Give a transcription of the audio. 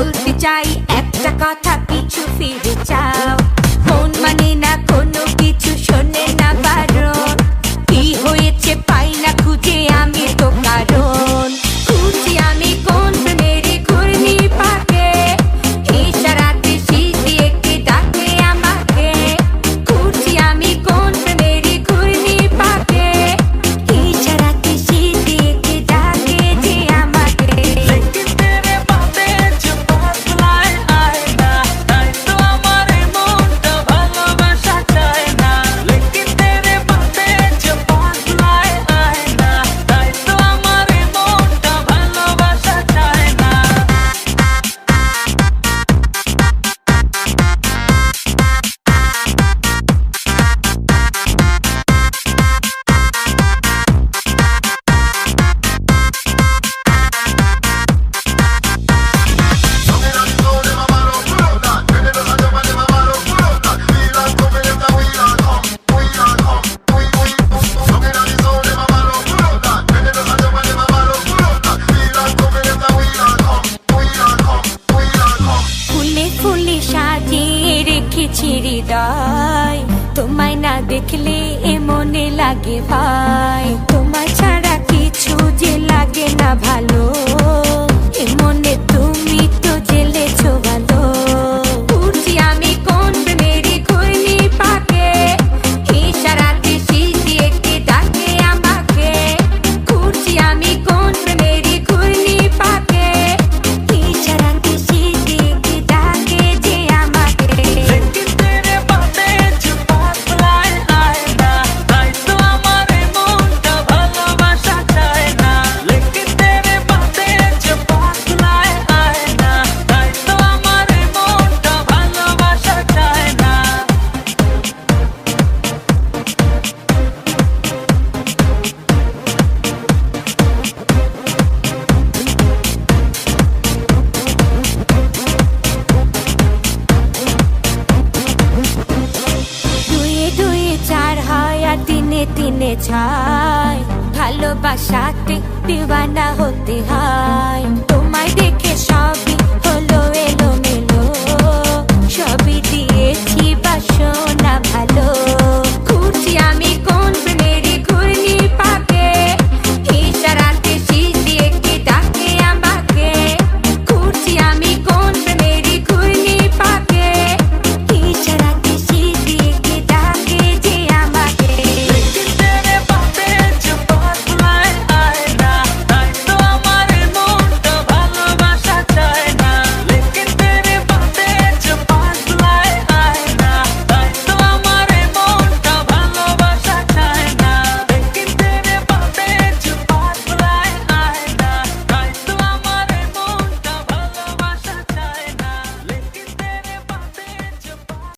फूल सिंचाई হৃদয় তোমায় না দেখলে এ মনে লাগে ভাই। তোমায় ছাড়া কিছু যে লাগে না ভালো। চায় ভালোবাসাতে দিওয়ানা হতে হয়। তোমায় দেখে সবই হলো এ